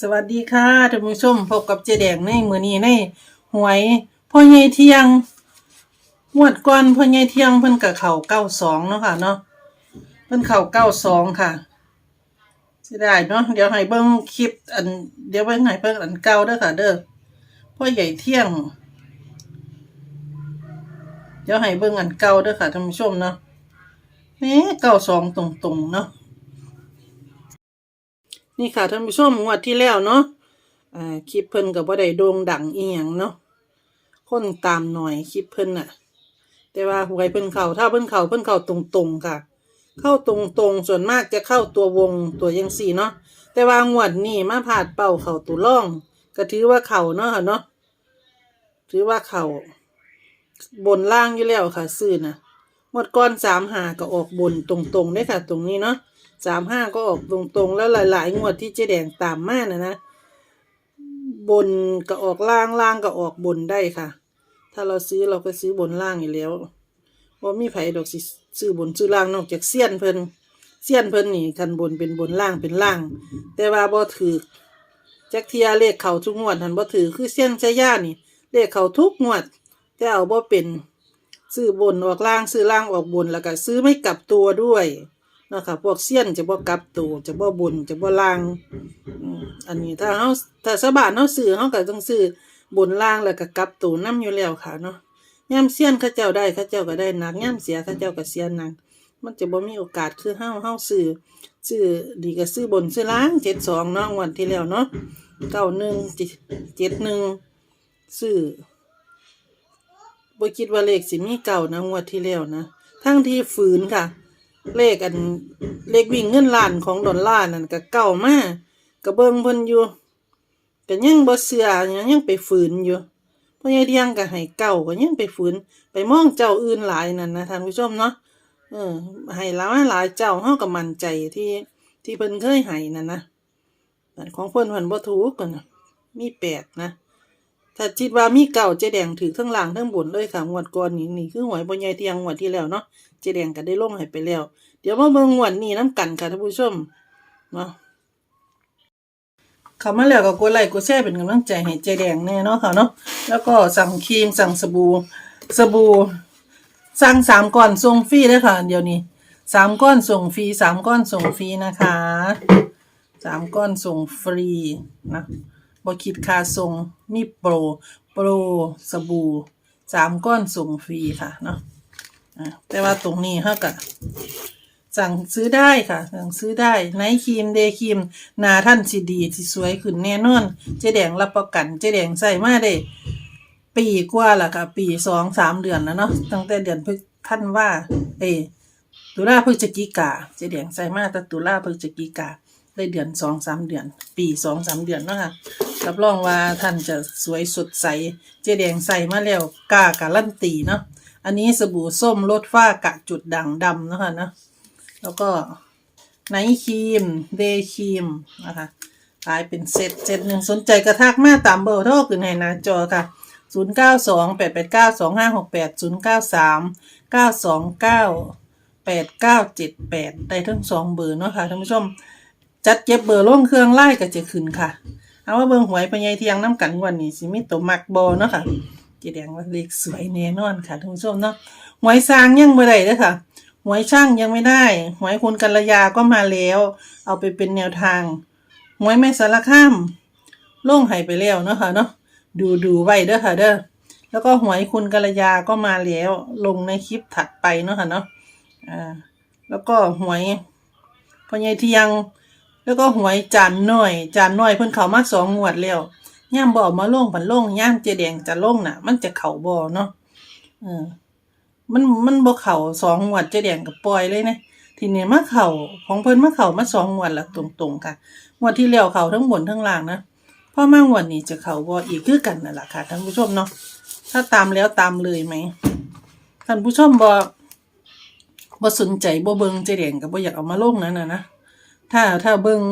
สวัสดีค่ะท่านผู้ชมพบกับเจแดงในมือนี้ในหวยพ่อใหญ่เที่ยงงวดก่อนพ่อใหญ่เที่ยงเพิ่นกับเข่าเก้าสองเนาะค่ะเนาะเพิ่นเข่าเก้าสองค่ะสิได้เนาะเดี๋ยวให้เบิ่งคลิปอันเดี๋ยวเบิ่งให้เบิ่งอันเก่าเด้อค่ะ เด้อพ่อใหญ่เที่ยง เดี๋ยวให้เบิ่งอันเก่าเด้อค่ะท่านผู้ชมเนาะแหมเก้าสองตรงๆเนาะ นี่ค่ะท่านผู้ชมงวดที่แล้วเนาะอ่าคลิปเพิ่นกับว่าได้โด่งดังอีหยังเนาะคนตามหน่อยคลิปเพิ่นน่ะ แต่ว่าหวยเพิ่นเข่าถ้าเพิ่นเข่าเพิ่นเข่าตรงๆค่ะ เข้าตรงๆส่วนมากจะเข้าตัววงตัวยังสี่เนาะแต่ว่างวดนี้มาผาดเป่าเข่าตัวร่องก็ถือว่าเข่าเนาะค่ะเนาะถือว่าเข่าบนล่างอยู่แล้วค่ะ ซื้อน่ะหมดก้อนสามหาก็ออกบนตรงๆได้ค่ะ ตรงนี้เนาะ สามห้าก็ออกตรงๆ แล้วหลาย ๆ งวดที่เจ๊แดงตามมานะนะบนก็ออกล่างล่างก็ออกบนได้ค่ะ ถ้าเราซื้อเราก็ซื้อบนล่างอยู่แล้วว่ามีไผดอกสิซื้อบนซื้อล่างนอกจากเสี้ยนเพิ่นเสี้ยนเพิ่นนี่คันบนเป็นบนล่างเป็นล่าง แต่ว่าบ่ถือจักเทียเลขเขาทุกงวดหันบ่ถือคือเสี้ยนชายานี่ เลขเขาทุกงวด แต่เอาบ่เป็นซื้อบนออกล่างซื้อล่างออกบนแล้วก็ซื้อไม่กลับตัวด้วย นาะค่ะพวกเสี้ยนจะบ่กลับตัวจะบ่บนจะบ่ล่างอันนี้ถ้าเฮาถ้าสบานเฮาซื้อเฮาก็ต้องซื้อบนล่างแล้วก็กลับตัวนํอยู่แล้วค่ะเนาะย่ามเสี้ยนเขาเจ้าได้เขาเจ้าก็ได้หนักย่ามเสียเขาเจ้าก็เสียหนักมันจะบ่มีโอกาสคือเฮาเฮาซื้อซื้อดีก็ซื้อบนซื้อล่าง72เนาะงวันที่แล้วเนาะ91 71ซื้อบ่คิดว่าเลขสิมีเก่านะงวดที่แล้วนะทั้งที่ฝืนค่ะ เลขอันเลขวิ่งเงินล้านของดอลลาร์นั่นก็เก่ามากก็เบิงเพิ่นอยู่ก็ยังบ่เชื่อยังยังไปฝืนอยู่พ่อใหญ่เที่ยงก็ให้เก่าก็ยังไปฝืน ไปมองเจ้าอื่นหลายนั่นนะท่านผู้ชมเนาะเออให้หลายหลายเจ้าเฮาก็มั่นใจที่ที่เพิ่นเคยให้นั่นนะของเพิ่นเพิ่นบ่ถูกกันนะมีแปดนะ ถ้าคิดว่ามีเก่าเจแดงถือทั้งล่างทั้งบนเลยค่ะงวดก่อนนี่นี่คือหวยพ่อใหญ่เทียงงวดที่แล้วเนาะเจแดงก็ได้ลงให้ไปแล้ว เดี๋ยวมาเบิ่งงวดนี้น้ำกันค่ะท่านผู้ชมเนาะเข้ามาแล้วก็กดไลค์กดแชร์เป็นกำลังใจให้เจแดงแน่เนาะค่ะเนาะแล้วก็สั่งครีมสั่งสบู่สบู่สั่งสามก้อนส่งฟรีเด้อค่ะ เดี๋ยวนี้สามก้อนส่งฟรีสามก้อนส่งฟรีนะคะสามก้อนส่งฟรีนะ บ่คิดค่าส่งมีโปร โปรสบู่สามก้อนส่งฟรีค่ะเนาะแต่ว่าตรงนี้เฮาก็สั่งซื้อได้ค่ะ สั่งซื้อได้ไนท์ครีมเดย์ครีมหนาท่านสิดีสิสวยขึ้นแน่นอน เจ๊แดงรับประกัน เจ๊แดงใส่มาได้ ปีกว่าและค่ะ ปีสองสามเดือนแล้วเนาะตั้งแต่เดือนพฤษท่านว่า เอตุลาพฤศจิกา เจ๊แดงใส่มาแต่ตุลาพฤศจิกา ได้เดือนสองสามเดือน ปีสองสามเดือนเนาะค่ะรับรองว่าท่านจะสวยสดใส เจ๊แดงใส่มาแล้วกล้าการันตีเนาะอันนี้สบู่ส้มลดฝ้ากะจุดด่างดำนะคะนะแล้วก็ไนท์ครีมเดย์ครีมนะคะขายเป็นเซตเซตหนึ่งสนใจกระทักมาตามเบอร์โทรขึ้นให้หน้าจอค่ะ 0 9 2 8 8 9 2 5 6 8 0 9 3 9 2 9 8 9 7 8 ได้ทั้งสองเบอร์เนาะค่ะท่านผู้ชม จัดเก็บเบอร์ล่งเครื่องไล่ก็จะขึ้นค่ะ เอาว่าเบิ่งหวยพญายเทียงน้ำกันวันนี้สิมีตัวมักบอเนาะค่ะเจแดงว่าเลขสวยแน่นอนค่ะท่านผู้ชมเนาะหวยซางยังไม่ได้เลยค่ะหวยช่างยังไม่ได้ หวยคุณกัลยาก็มาแล้ว เอาไปเป็นแนวทางหวยแม่สารข้ามล่งให้ไปแล้วเนาะค่ะเนาะดูดูไว้เด้อค่ะเด้อแล้วก็หวยคุณกัลยาก็มาแล้ว ลงในคลิปถัดไปเนาะค่ะเนาะอ่าแล้วก็หวยพญายเทียง แล้วก็หวยจานน้อย จานน้อยเพิ่นเข้ามาสองงวดแล้วย่ามบ่มาลงผันลงย่ามเจแดงจะลงน่ะ มันจะเข่าบ่เนาะเออ มันมันบ่เข่าสองงวดเจแดงก็ปล่อยเลยนะทีนี้มาเข่าของเพิ่นมาเข่ามาสองงวดละตรงๆค่ะงวดที่แล้วเข่าทั้งบนทั้งล่างนะพ่อมางวดนี้จะเข่าบ่อีกคือกันนั่นแหละค่ะท่านผู้ชมเนาะถ้าตามแล้วตามเลยไหมท่านผู้ชมบ่บ่สนใจบ่เบิ่งเจแดงก็บ่อยากเอามาลงนั่นน่ะนะ ถ้าถ้าเบิง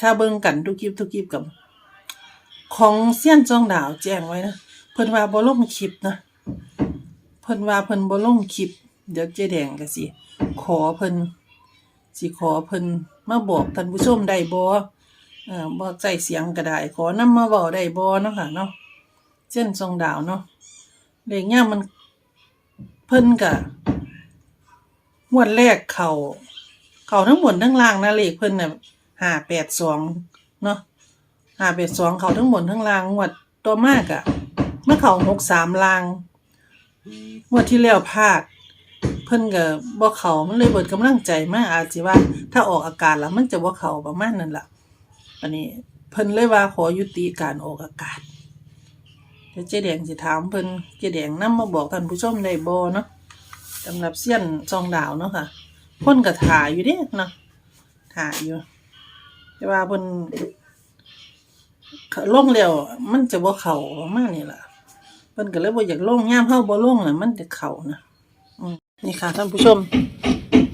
ถ้าเบิงกันทุกคลิปทุกคลิปกับ ของเซียนจองดาวแจ้งไว้นะเพิ่นว่าบ่ลงคลิปนะเพิ่นว่าเพิ่นบ่ลงคลิป เดี๋ยวเจ๊แดงก็สิขอเพิ่นสิขอเพิ่นมาบอกท่านผู้ชมได้บ่เอ่อบ่ใส่เสียงก็ได้ ขอนำมาเว้าได้บ่เนาะค่ะเนาะเส้นทรงดาวเนาะเลขย่ามมันเพิ่นก็งวดแรกเข้า เขาทั้งบนทั้งล่างนะเลขเพิ่นน่ะ582เนาะ582เขาทั้งบนทั้งล่างงวดต่อมาก็มาเข้า63ล่างงวดที่แล้วพลาด เพิ่นก็บ่เขามันเลยเบิดกำลังใจมาอาจสิว่า ถ้าออกอากาศแล้วมันจะบ่เขาประมาณนั้นล่ะอันนี้เพิ่นเลยว่าขอยุติการออกอากาศเดี๋ยวเจ๊แดงสิถามเพิ่นเจ๊แดงนำมาบอกท่านผู้ชมได้บ่เนาะสำหรับเสี้ยนซองดาวเนาะค่ะ คนก็ถ่ายอยู่เด้เนาะถ่ายอยู่ แต่ว่าเพิ่นลงแล้วมันจะบ่เข้าประมาณนี้ล่ะเพิ่นก็เลยบ่อยากลงยามเฮาบ่ลงน่ะมันจะเข้านะอืมนี่ค่ะท่านผู้ชม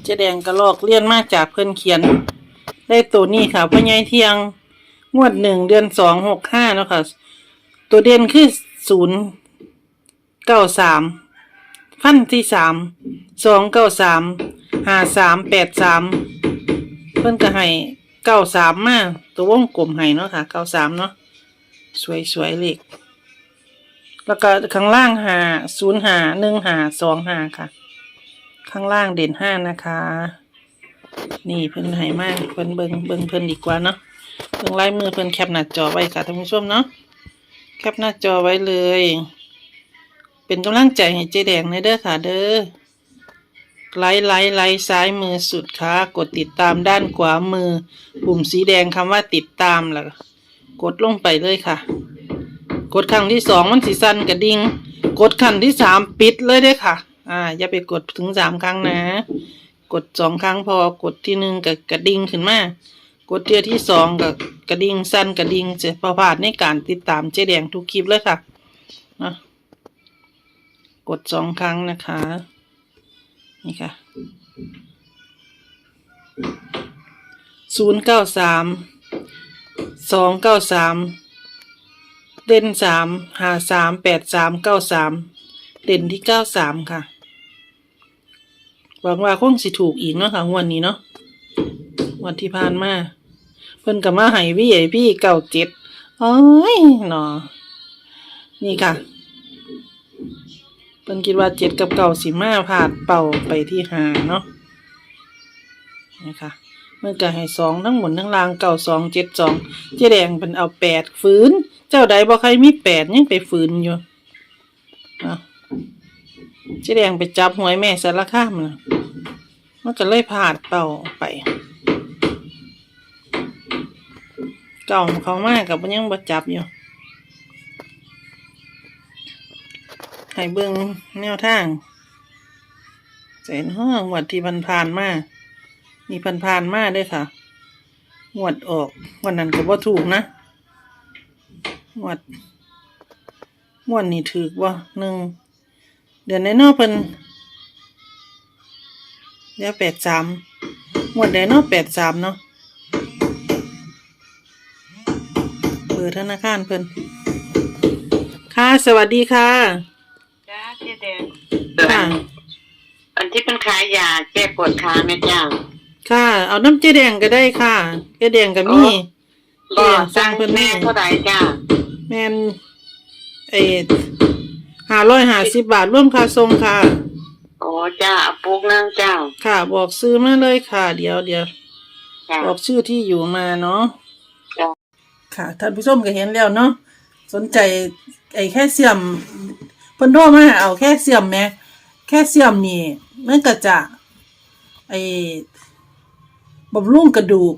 เจ๊แดงก็ลอกเลียนมาจากเพิ่นเขียน ได้ตัวนี้ค่ะพ่อใหญ่เที่ยงงวดหนึ่งเดือนสองหกห้าเนาะค่ะ ตัวเด่นคือศูนย์เก้าสามขั้นที่สามสองเก้าสาม ห้าสามแปดสามเพิ่นก็ให้เก้าสามมาตัววงกลมให้เนาะค่ะเก้าสามเนาะสวยสวยๆเลขแล้วก็ข้างล่างหาศูนย์หาหนึ่งหาสองหาค่ะ ข้างล่างเด่นห้านะคะ นี่เพิ่นให้มากเพิ่นเบิงเบิงเพิ่นดีกว่าเนาะเบิ่งลายมือเพิ่นแคปหน้าจอไว้ค่ะท่านผู้ชมเนาะแคปหน้าจอไว้เลย เป็นกำลังใจให้เจ๊แดงในเด้อค่ะเด้อ ไลค์ไลค์ไลค์ซ้ายมือสุดค่ะกดติดตามด้านขวามือ ปุ่มสีแดงคำว่าติดตามแล้วกดลงไปเลยค่ะ กดครั้งที่สองมันสีสั้นกระดิ่งกดครั้งที่สามปิดเลยเด้ค่ะ อ่า อย่าไปกดถึงสามครั้งนะ กดสองครั้งพอกดที่หนึ่งกับกระดิ่งขึ้นมากดเทียที่สองกับกระดิ่งสั้นกระดิ่งจะประพาดในการติดตามเจ๊แดงทุกคลิปเลยค่ะนะกดสองครั้งนะคะ นี่ค่ะศูนย์เก้าสามสองเก้าสามเด่นสามหาสามแปดสามเก้าสามเด่นที่เก้าสามค่ะหวังว่าคงสิถูกอีกเนาะค่ะวันนี้เนาะวันที่ผ่านมาเพิ่นกับมาให้พี่ใหญ่พี่เก่าเจ็ดอ้ยเนาะนี่ค่ะ เพิ่นคิดว่าเจ็ดกับเก่าสิมาพาดเป่าไปที่หาเนาะนี่ค่ะเมื่อก็ให้สองทั้งหมดทั้งรางเก่าสองเจ็ดสองเจ๊แดงเป็นเอาแปดฝืน เจ้าใดบ่ใครมีแปดยังไปฝืนอยู่อะเจ๊แดงไปจับหวยแม่สารคามนะมันก็เลยพลาดเป่าไปเก่าเขามากกับมันยังบ่จับอยู่ ให้เบิ่งแนวทางเสนห้องวัดที่พันพานมามีพันพานมาเด้วยค่ะงวดออกวันนั้นก็บ่ถูกนะงวดงวดนี้ถือบ่าหนึ่งเดือนในนอกเพิ่นเดี๋ยวแปดสามงวดใดเนอกแปดสามเนาะเบอร์ธนาคารเพิ่นค่ะ สวัสดีค่ะ ค่ะอันที่เป็นขายยาแก้ปวดขาแม่จ้าค่ะ เอาน้ำเจ๊แดงก็ได้ค่ะเจ๊แดงก็มีก็เจ๊แดงสสั่ร้างงเพิ่นแม่แม่เท่าไหร่จ้าแม่นเอห้าร้อยห้าสิบบาทร่วมค่าทรงค่ะโอ้จ้าเอาปุกนั่งจ้า ค่ะ บอกซื้อมาเลยค่ะ เดี๋ยวเดี๋ยวจ้าบอกชื่อที่อยู่มาเนาะจ้ะค่ะท่านผู้ชมก็เห็นแล้วเนาะสนใจไอ้แค่เสียมเพิ่นโทรมาเอาแค่เสียมแหม แค่เสียมนี่มันก็จะไอ้บำรุงกระดูก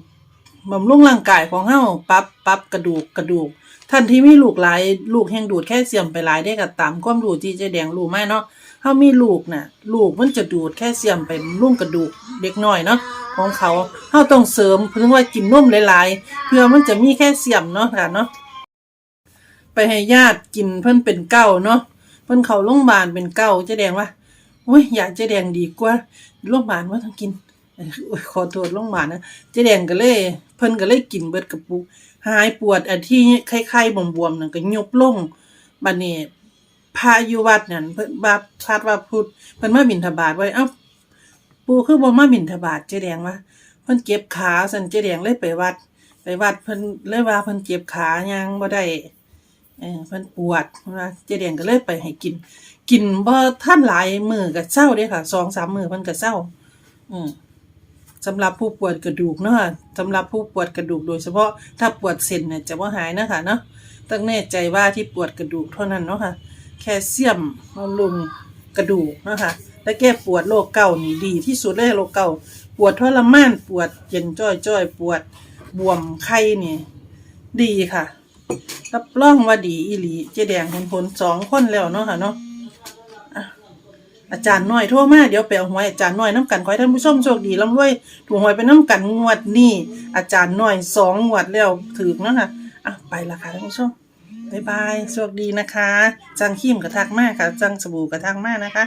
บำรุงร่างกายของเฮาปับปับกระดูกกระดูก ท่านที่มีลูกหลายลูกแห่งดูดแค่เสียมไปหลายได้ก็ตามความรู้ที่เจะแดงรู้มเนาะเฮามีลูกน่ะ ลูกมันจะดูดแค่เสียมไปรุ่งกระดูกเด็กน้อยเนาะของเขาเฮาต้องเสริมเพิ่งว่ากินนมหลายๆ เพื่อมันจะมีแค่เสียมเนาะค่ะเนาะไปให้ญาติกินเพิ่นเป็นเก้าเนาะเพิ่นเขาโรงพยาบาลเป็นเก้าเจ๊แดงว่า โอ้ยอยากเจ๊แดงดีกว่าโรงพยาบาลว่าต้องกินโอ้ยขอโทษโรงพยาบาลนะเจ๊แดงก็เลย เพิ่นก็เลยกินเบิดกระปุกหายปวดอันที่ไข้ๆบวมๆนั่นก็ยบลงบัดนี้พระอยู่วัดนั่นเพิ่นบาพัดว่าพุทธเพิ่นมาบิณฑบาตไว้เอ้าปู่คือบ่มาบิณฑบาตเจ๊แดงว่าเพิ่นเจ็บขาสั่นเจ๊แดงเลยไปวัด ไปวัดเพิ่นเลยว่าเพิ่นเจ็บขายังบ่ได้ เออเพิ่นปวดว่าเจแดงก็เลยไปให้กิน กินบ่ทันหลายมือก็เศร้าเด้ค่ะ2-3มื้อเพิ่นก็เศร้าอืมสำหรับผู้ปวดกระดูกเนาะคะสำหรับผู้ปวดกระดูกโดยเฉพาะถ้าปวดเส้นเนี่ยจะบ่าหายนะคะเนาะต้องแน่ใจว่าที่ปวดกระดูกเท่านั้นเนาะค่ะ แคลเซียมบำรุงกระดูกนะคะและแก้ปวดโรคเก่านี่ดี ที่สุดเลยโรคเก่าปวดทรมานปวดเย็นจ้อยๆปวดบวมไข้นี่ ดีค่ะ รับรองว่าดีอีหลีเจ๊แดงเห็นผลสองคนแล้วเนาะค่ะเนาะอาจารย์น้อยโทรมาเดี๋ยวไปเอาหวยอาจารย์น้อยน้ำกันขอให้ท่านผู้ชมโชคดีร่ำรวยถูกหวยไปน้ำกันงวดนี้อาจารย์น้อยสองงวดแล้วถือเนาะค่ะอะไปละค่ะท่านผู้ชมบายบายโชคดีนะคะ จังขีมกระทักมากค่ะ จังสบู่กระทักมากนะคะ